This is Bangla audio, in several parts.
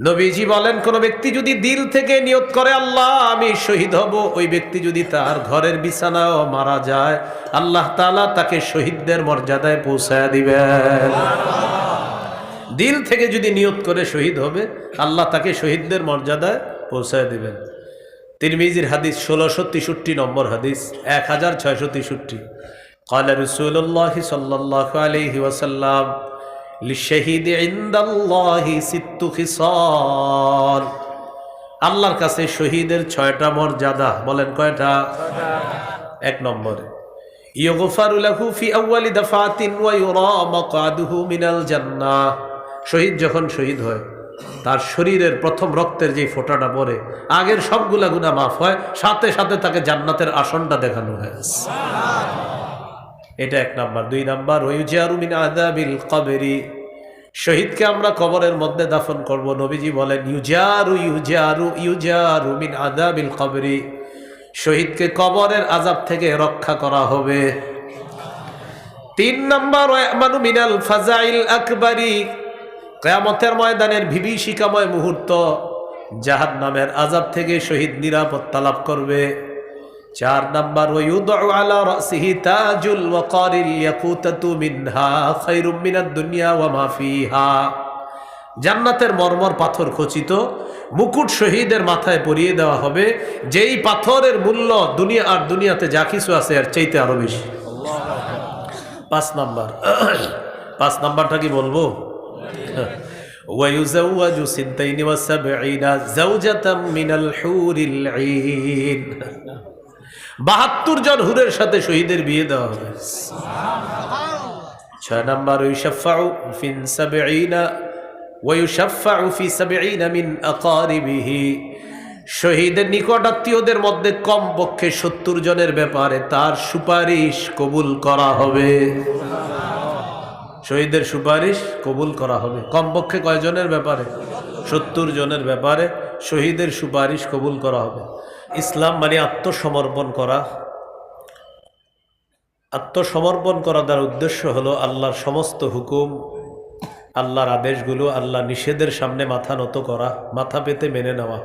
নবীজি বলেন, কোন ব্যক্তি যদি দিল থেকে নিয়ত করে, আল্লাহ, আমি শহীদ হব। ওই ব্যক্তি যদি তার ঘরের বিছানাও মারা যায়, আল্লাহ তালা তাকে শহীদদের মর্যাদায় পৌঁছায় দিবেন। দিল থেকে যদি নিয়ত করে শহীদ হবে আল্লাহ তাকে শহীদদের মর্যাদায় পৌঁছায় দিবেন তিরমিজির হাদিস ষোলোশো তেষট্টি নম্বর হাদিস এক হাজার ছয়শো তেষট্টি قال رسول الله صلى الله عليه وسلم للشهيد عند الله ست خصال আল্লাহর কাছে শহীদের ছয়টা মর্যাদা বলেন কয়টা এক নম্বরে ইয়গফারু লাহু ফি আউয়ালি দাফাতিন ওয়া ইউরা মাকআদুহু মিনাল জান্নাহ শহীদ যখন শহীদ হয়, তার শরীরের প্রথম রক্তের যে ফোঁটাটা পড়ে, আগের সবগুলা গুণা মাফ হয়, সাথে সাথে তাকে জান্নাতের আসনটা দেখানো হয়। এটা এক নাম্বার। দুই নাম্বার, ওয়ুজারু মিন আযাবিল কবরি। শহীদকে আমরা কবরের মধ্যে দাফন করব। নবীজি বলেন, ইউজারু ইউজারু ইউজারু মিন আযাবিল কবরি। শহীদকে কবরের আজাব থেকে রক্ষা করা হবে। তিন নম্বর মিনাল ফাজাইল আকবারি। কেয়ামতের ময়দানের বিভীষিকাময় মুহূর্ত জাহান নামের আজাব থেকে শহীদ নিরাপত্তা লাভ করবে। চার নাম্বার জান্নাতের মর্মর পাথর খচিত, মুকুট শহীদের মাথায় পরিয়ে দেওয়া হবে। যেই পাথরের মূল্য দুনিয়া আর দুনিয়াতে যা কিছু আছে আর চাইতে আরও বেশি। পাঁচ নাম্বার, পাঁচ নাম্বারটা কি বলব? ويزوج سنتين وسبعين زوجة من الحور العين বাহাত্তর জন হুরের সাথে শহীদের বিয়ে দেওয়া হবে ছয় নম্বর ইউশাফাউ ফিন সাবঈনা ওয়ুশাফাউ ফি সাবঈনা মিন আকারিবিহি শহীদের নিকট আত্মীয়দের মধ্যে কম পক্ষে সত্তর জনের ব্যাপারে তার সুপারিশ কবুল করা হবে শহীদের সুপারিশ কবুল করা হবে। কমপক্ষে কয়জনের ব্যাপারে? সত্তর জনের ব্যাপারে শহীদের সুপারিশ কবুল করা হবে। ইসলাম মানে আত্মসমর্পণ করা। আত্মসমর্পণ করা তার উদ্দেশ্য হলো আল্লাহর সমস্ত হুকুম, আল্লাহর আদেশগুলো আল্লাহ নিষেধের সামনে মাথা নত করা, মাথা পেতে মেনে নেওয়া।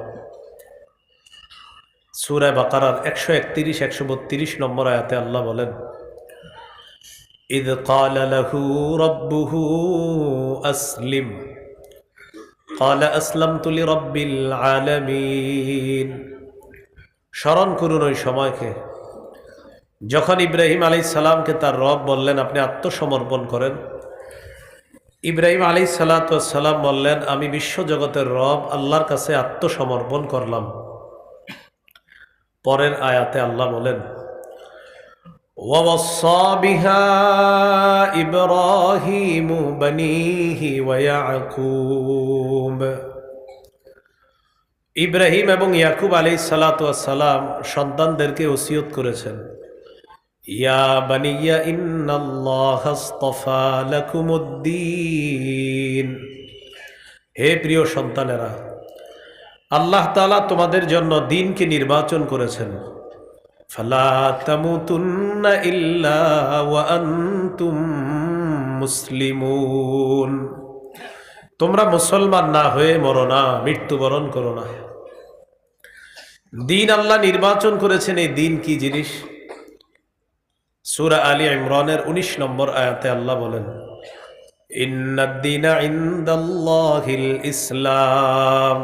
সুরায় বাকারার একশো একত্রিশ, একশো বত্রিশ নম্বর আয়াতে আল্লাহ বলেন إذ قال له ربه أسلم قال أسلمت لرب العالمين স্মরণ করুন ওই সময়কে যখন ইব্রাহিম আলী সালামকে তার রব বললেন আপনি আত্মসমর্পণ করেন ইব্রাহিম আলী সালাতাম বললেন আমি বিশ্বজগতের রব আল্লাহর কাছে আত্মসমর্পণ করলাম পরের আয়াতে আল্লাহ বলেন ووصى بها إبراهيم بنيه ويعقوب ইব্রাহিম এবং ইয়াকুব আলী সালাতাম সন্তানদেরকে ওসিয়ত করেছেন ইয়া বানিয়া ইন্নাল্লাহুদ্দিন হে প্রিয় সন্তানেরা আল্লাহ তালা তোমাদের জন্য দিনকে নির্বাচন করেছেন ফালা তামুতুন্না ইল্লা ওয়া আনতুম মুসলিমুন তোমরা মুসলমান না হয়ে মরো না, মৃত্যুবরণ করো না। দিন আল্লাহ নির্বাচন করেছেন এই দিন কি জিনিস? সুরা আলী ইমরানের ১৯ নম্বর আয়াতে আল্লাহ বলেন ইসলাম।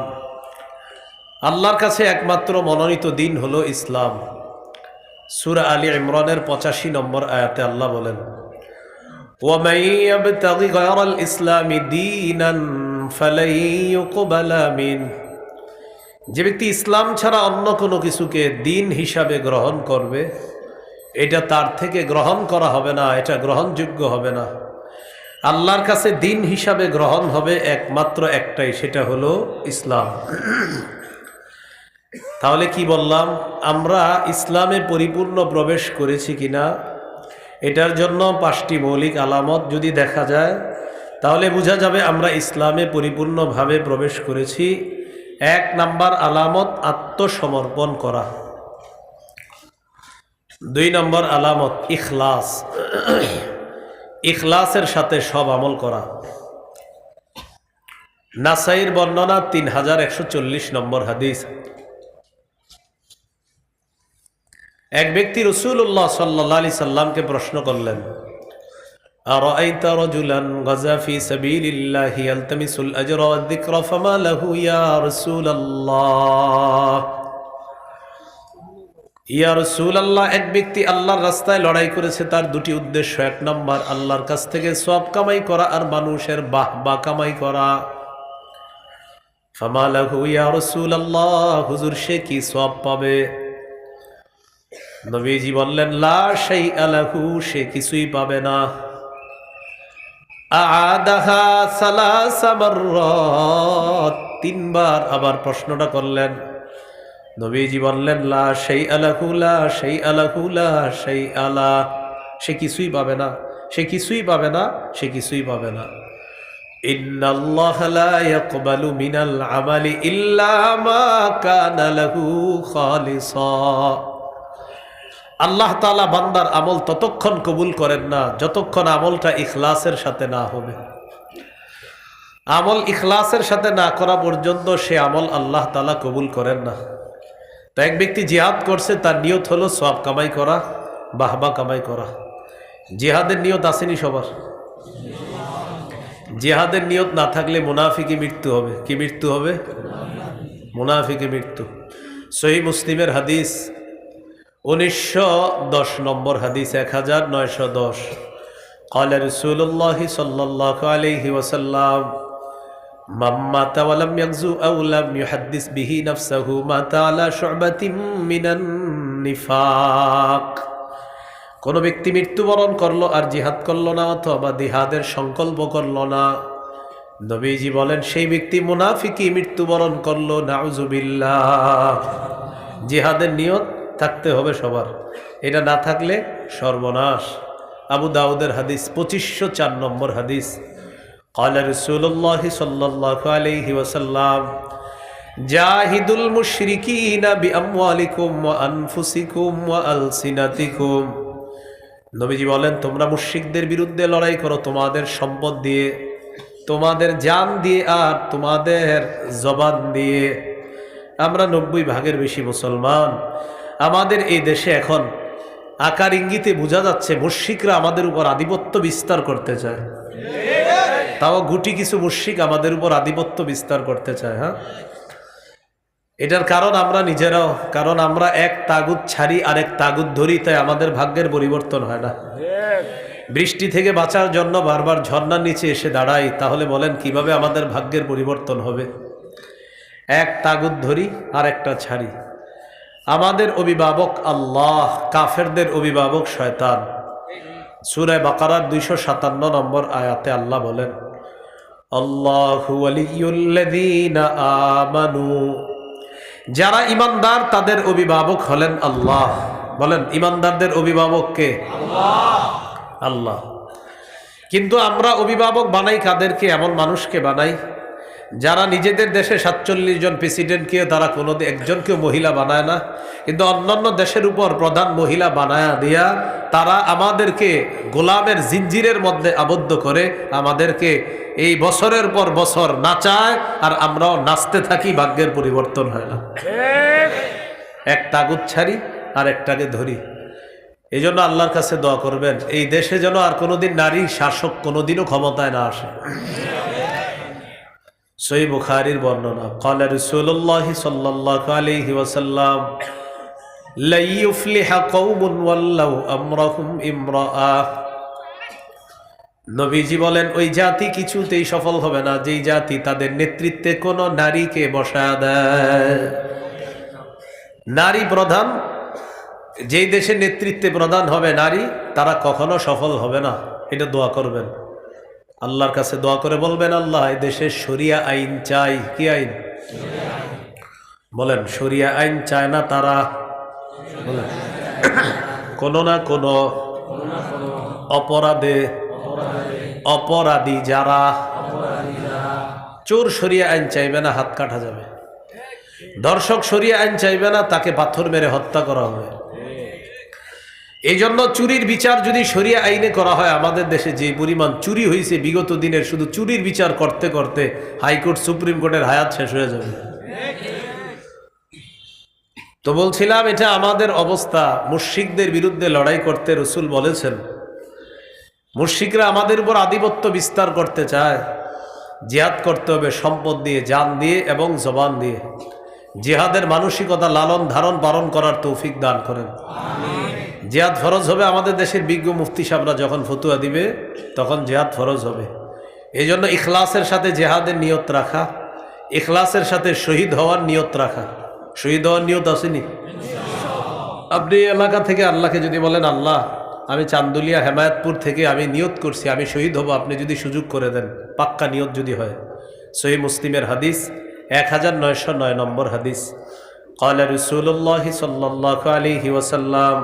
আল্লাহর কাছে একমাত্র মনোনীত দিন হলো ইসলাম। সুরা আলী ইমরানের পঁচাশি নম্বর আয়াতে আল্লাহ বলেন ومن يبتغ غير الإسلام دينا فلن يقبل منه যে ব্যক্তি ইসলাম ছাড়া অন্য কোনো কিছুকে দিন হিসাবে গ্রহণ করবে এটা তার থেকে গ্রহণ করা হবে না এটা গ্রহণযোগ্য হবে না আল্লাহর কাছে দিন হিসাবে গ্রহণ হবে একমাত্র একটাই সেটা হলো ইসলাম তাহলে কি বললাম? আমরা ইসলামে পরিপূর্ণ প্রবেশ করেছি কিনা? এটার জন্য পাঁচটি মৌলিক আলামত যদি দেখা যায়, তাহলে বোঝা যাবে আমরা ইসলামে পরিপূর্ণভাবে প্রবেশ করেছি। এক নাম্বার আলামত, আত্মসমর্পণ করা। দুই নম্বর আলামত, ইখলাস। ইখলাসের সাথে সব আমল করা। নাসাইর বর্ণনা তিন হাজার একশো চল্লিশ নম্বর হাদিস। এক ব্যক্তি রসুল্লাহ সাল্লাহ আলি সাল্লামকে প্রশ্ন করলেন أرأيت رجلا غزا في سبيل الله يلتمس الأجر والذكر فما له يا رسول الله ইয়া রসুল আল্লাহ এক ব্যক্তি আল্লাহর রাস্তায় লড়াই করেছে তার দুটি উদ্দেশ্য এক নম্বর আল্লাহর কাছ থেকে সব কামাই করা আর মানুষের বাহ বা কামাই করা ফামালাহু ইয়া রসুল আল্লাহ হুজুর সে কি সব পাবে নবীজি বললেন, লা সেই আলাহু সে কিছুই পাবে না। আদাহা সালাসা মাররাত। তিনবার আবার প্রশ্নটা করলেন। নবীজি বললেন, লা সেই আলাহুলা সেই আলাহুলা সেই আলা সে কিছুই পাবে না। সে কিছুই পাবে না, সে কিছুই পাবে না। ইন্নাল্লাহ লা ইল্লা মা কানা খালিসা। আল্লাহ তালা বান্দার আমল ততক্ষণ কবুল করেন না, যতক্ষণ আমলটা ইখলাসের সাথে না হবে। আমল ইখলাসের সাথে না করা পর্যন্ত সে আমল আল্লাহ তালা কবুল করেন না। তো এক ব্যক্তি জিহাদ করছে, তার নিয়ত হলো সব কামাই করা, বাহবা কামাই করা। জিহাদের নিয়ত আসেনি সবার। জিহাদের নিয়ত না থাকলে মুনাফিকি মৃত্যু হবে। কি মৃত্যু হবে? মুনাফিকে মৃত্যু। সহি মুসলিমের হাদিস উনিশশো দশ নম্বর হাদিস এক হাজার নয়শো দশ قال رسول الله صلى الله عليه وسلم من مات ولم يغزو أو لم يحدث به نفسه مات على شعبة من النفاق কোন ব্যক্তি মৃত্যুবরণ করলো আর জিহাদ করলো না অথবা দিহাদের সংকল্প করলো না নবীজি বলেন সেই ব্যক্তি মুনাফিকি মৃত্যুবরণ করলো নাউজুবিল্লাহ জিহাদের নিয়ত থাকতে হবে সবার এটা না থাকলে সর্বনাশ আবু দাউদের হাদিস পঁচিশশো চার নম্বর হাদিস قال رسول الله صلى الله عليه وسلم جاهدوا المشركين بأموالكم وأنفسكم وألسنتكم নবীজি বলেন তোমরা মুশরিকদের বিরুদ্ধে লড়াই করো তোমাদের সম্পদ দিয়ে তোমাদের জান দিয়ে আর তোমাদের জবান দিয়ে আমরা নব্বই ভাগের বেশি মুসলমান আমাদের এই দেশে এখন আকার ইঙ্গিতে বোঝা যাচ্ছে মুশিকরা আমাদের উপর আধিপত্য বিস্তার করতে চায়। তাও গুটি কিছু মুশিক আমাদের উপর আধিপত্য বিস্তার করতে চায় হ্যাঁ? এটার কারণ আমরা নিজেরাও, কারণ আমরা এক তাগুদ ছাড়ি আর এক তাগুদ ধরি, তাই আমাদের ভাগ্যের পরিবর্তন হয় না। বৃষ্টি থেকে বাঁচার জন্য বারবার ঝর্নার নিচে এসে দাঁড়াই, তাহলে বলেন কীভাবে আমাদের ভাগ্যের পরিবর্তন হবে? এক তাগুদ ধরি আর একটা ছাড়ি। আমাদের অভিভাবক আল্লাহ, কাফেরদের অভিভাবক শয়তান। সুরায় বাকারার দুইশো সাতান্ন নম্বর আয়াতে আল্লাহ বলেন আমানু। যারা ইমানদার, তাদের অভিভাবক হলেন আল্লাহ। বলেন, ইমানদারদের অভিভাবক কে? আল্লাহ। কিন্তু আমরা অভিভাবক বানাই কাদেরকে? এমন মানুষকে বানাই যারা নিজেদের দেশে সাতচল্লিশ জন প্রেসিডেন্টকে তারা কোনো একজনকেও মহিলা বানায় না, কিন্তু অন্যান্য দেশের উপর প্রধান মহিলা বানায় দিয়া তারা আমাদেরকে গোলামের জিঞ্জিরের মধ্যে আবদ্ধ করে আমাদেরকে এই বছরের পর বছর নাচায় আর আমরাও নাচতে থাকি, ভাগ্যের পরিবর্তন হয় না। এক তাগুদ ছাড়ি আর একটাকে ধরি। এই জন্য আল্লাহর কাছে দোয়া করবেন, এই দেশে যেন আর কোনোদিন নারী শাসক কোনোদিনও ক্ষমতায় না আসে। সই বুখারির বর্ণনা। কলা রসুল্লাহ সাল্লাহ আলহি ওয়াসাল্লাম নবীজি বলেন, ওই জাতি কিছুতেই সফল হবে না, যেই জাতি তাদের নেতৃত্বে কোন নারীকে বসা দেয়। নারী প্রধান, যেই দেশে নেতৃত্বে প্রধান হবে নারী, তারা কখনো সফল হবে না। এটা দোয়া করবেন। আল্লাহর কাছে দোয়া করে বলবেন, আল্লাহ, এই দেশের সরিয়া আইন চাই। কি আইন? বলেন, শরিয়া আইন চায় না তারা? বলেন, কোনো না কোনো অপরাধে অপরাধী যারা চোর শরিয়া আইন চাইবে না, হাত কাটা যাবে। দর্শক সরিয়ে আইন চাইবে না, তাকে পাথর মেরে হত্যা করা হবে। এই জন্য চুরির বিচার যদি সরিয়ে আইনে করা হয়, আমাদের দেশে যে পরিমাণ চুরি হয়েছে বিগত দিনের, শুধু চুরির বিচার করতে করতে হাইকোর্ট, সুপ্রিম কোর্টের হায়াত শেষ হয়ে যাবে। তো বলছিলাম, এটা আমাদের অবস্থা। মুশিকদের বিরুদ্ধে লড়াই করতে রসুল বলেছেন মুশিকরা আমাদের উপর আধিপত্য বিস্তার করতে চায়। জিহাদ করতে হবে সম্পদ দিয়ে, জান দিয়ে এবং জবান দিয়ে। জিহাদের মানসিকতা লালন ধারণ পালন করার তৌফিক দান করেন। জিহাদ ফরজ হবে আমাদের দেশের বিজ্ঞ মুফতি সাহরা যখন ফতুয়া দিবে তখন জিহাদ ফরজ হবে এই জন্য ইখলাসের সাথে জেহাদের নিয়ত রাখা ইখলাসের সাথে শহীদ হওয়ার নিয়ত রাখা শহীদ হওয়ার নিয়ত আসেনি আপনি এই এলাকা থেকে আল্লাহকে যদি বলেন আল্লাহ আমি চান্দুলিয়া হেমায়তপুর থেকে আমি নিয়ত করছি আমি শহীদ হব আপনি যদি সুযোগ করে দেন পাক্কা নিয়ত যদি হয় সহি মুসলিমের হাদিস এক হাজার নয়শো নয় নম্বর হাদিস قال رسول الله صلى الله عليه وسلم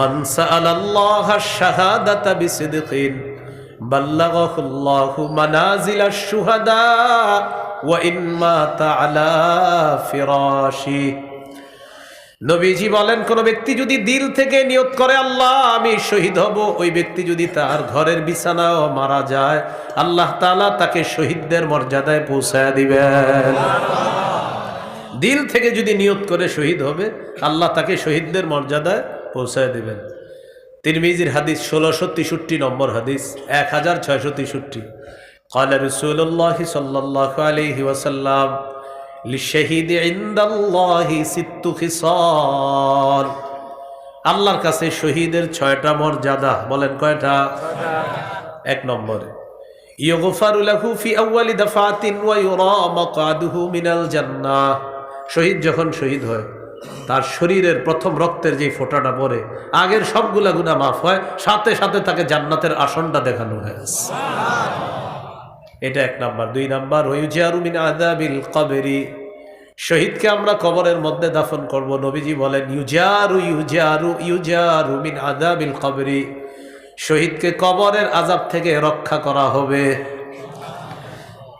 মানসা আল্লাহ শাহাদাতা বিসিদকিন, বাল্লাগাহুল্লাহু মানাজিলা শুহাদা, ওয়া ইন মাতা আলা ফিরাশি। নবীজি বলেন, কোন ব্যক্তি যদি দিল থেকে নিয়ত করে, আল্লাহ আমি শহীদ হব। ওই ব্যক্তি যদি তার ঘরের বিছানাও মারা যায়, আল্লাহ তালা তাকে শহীদদের মর্যাদায় পৌঁছায় দিবেন। দিল থেকে যদি নিয়ত করে শহীদ হবে, আল্লাহ তাকে শহীদদের মর্যাদায় পৌঁছায় দিবেন তিরমিজির হাদিস ষোলোশো তেষট্টি নম্বর হাদিস এক হাজার ছয়শো তেষট্টি قال رسول الله صلى الله عليه وسلم للشهيد عند الله ست خصال আল্লাহর কাছে শহীদের ছয়টা মর্যাদা বলেন কয়টা এক নম্বরে ইয়গফারু লাহু ফি আউয়ালি দাফাতিন ওয়া ইউরা মাকআদুহু মিনাল জান্নাহ শহীদ যখন শহীদ হয় তার শরীরের প্রথম রক্তের যে ফোঁটাটা পড়ে, আগের সবগুলা গুনাহ মাফ হয়, সাথে সাথে তাকে জান্নাতের আসনটা দেখানো হয়। এটা এক নাম্বার। দুই নাম্বার ওয়ুজিয়ারু মিন আযাবিল কবরি। শহীদকে আমরা কবরের মধ্যে দাফন করব। নবীজি বলেন, ইউজারু ইউজারু ইউজারু মিন আযাবিল কবরি। শহীদকে কবরের আজাব থেকে রক্ষা করা হবে।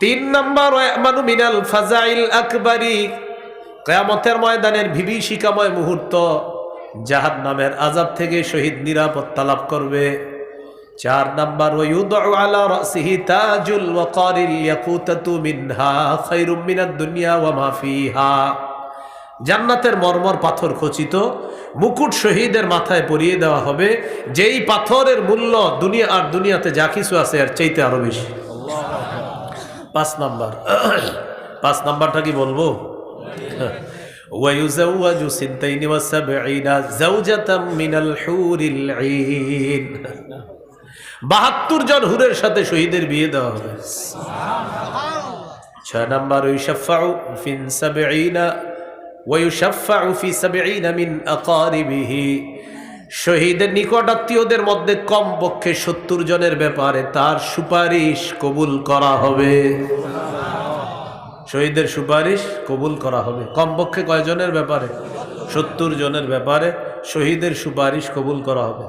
তিন নম্বর, ওয়ামানু মিনাল ফাজাইল আকবারি। কেয়ামতের ময়দানের বিভীষিকাময় মুহূর্ত জাহাদ নামের আজাব থেকে শহীদ নিরাপত্তা লাভ করবে। চার নাম্বার জান্নাতের মর্মর পাথর খচিত, মুকুট শহীদের মাথায় পরিয়ে দেওয়া হবে। যেই পাথরের মূল্য দুনিয়া আর দুনিয়াতে যা কিছু আছে আর চাইতে আরও বেশি। পাঁচ নাম্বার, পাঁচ নাম্বারটা কি বলব? ويزوج سنتين وسبعين زوجة من الحور العين বাহাত্তর জন হুরের সাথে শহীদের বিয়ে দেওয়া হবে ছয় নম্বর ইউশাফাউ ফিন সাবঈনা ওয়ুশাফাউ ফি সাবঈনা মিন আকারিবিহি শহীদের নিকট আত্মীয়দের মধ্যে কম পক্ষে সত্তর জনের ব্যাপারে তার সুপারিশ কবুল করা হবে শহীদের সুপারিশ কবুল করা হবে। কমপক্ষে কয়জনের ব্যাপারে? সত্তর জনের ব্যাপারে শহীদের সুপারিশ কবুল করা হবে।